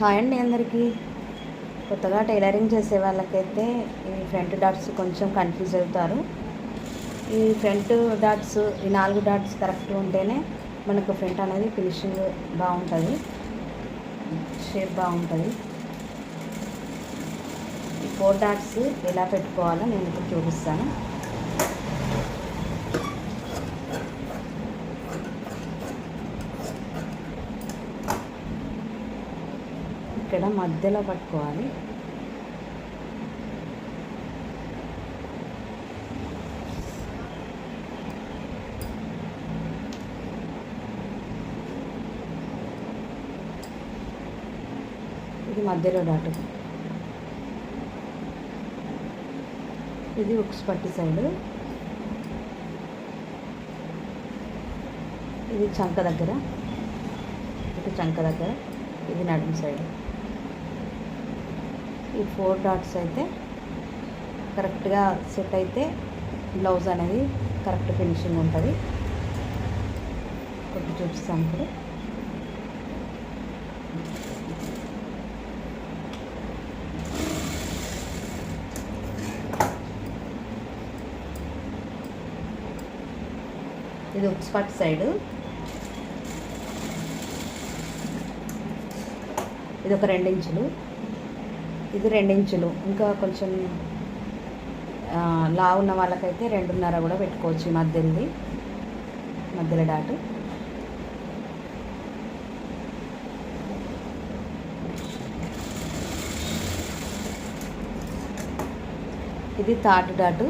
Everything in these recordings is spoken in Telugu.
హాయ్ అండి అందరికీ. కొత్తగా టైలరింగ్ చేసే వాళ్ళకైతే ఈ ఫ్రంట్ డాట్స్ కొంచెం కన్ఫ్యూజ్ అవుతారు. ఈ ఫ్రంట్ డాట్స్ ఈ నాలుగు డాట్స్ కరెక్ట్ ఉంటేనే మనకు ఫ్రంట్ అనేది ఫినిషింగ్ బాగుంటుంది. షేప్ బాగుంటుంది. ఈ ఫోర్ డాట్స్ ఎలా పెట్టుకోవాలో నేను ఇప్పుడు చూపిస్తాను. ఇక్కడ మధ్యలో పట్టుకోవాలి. ఇది మధ్యలో డాటు ఇది ఉక్స్ పట్టి సైడ్. ఇది చంక దగ్గర. ఇది చంక దగ్గర. ఇది నడుము సైడ్. ఈ ఫోర్ డాట్స్ అయితే కరెక్ట్గా సెట్ అయితే బ్లౌజ్ అనేది కరెక్ట్ ఫినిషింగ్ ఉంటుంది. కొట్టి చూపిస్తాను ఇప్పుడు. ఇది ఉక్స్పట్ సైడు. ఇది ఒక రెండించులు ఇది రెండించులు. ఇంకా కొంచెం లా ఉన్న వాళ్ళకైతే రెండున్నర కూడా పెట్టుకోవచ్చు ఈ మధ్యది మధ్యలో డాటు ఇది తాటు డాటు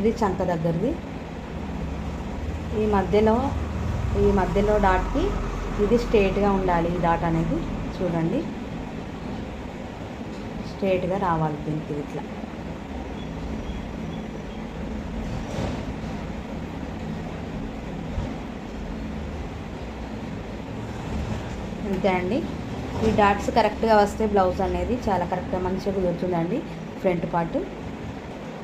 ఇది చంక దగ్గరది. ఈ మధ్యలో ఈ మధ్యలో డాట్కి ఇది స్ట్రేట్గా ఉండాలి ఈ డాట్ అనేది. చూడండి. స్ట్రేట్గా రావాలి దీనికి ఇట్లా. అంతే అండి. ఈ డాట్స్ కరెక్ట్గా వస్తే బ్లౌజ్ అనేది చాలా కరెక్ట్గా మంచిగా కుదురుతుందండి front part.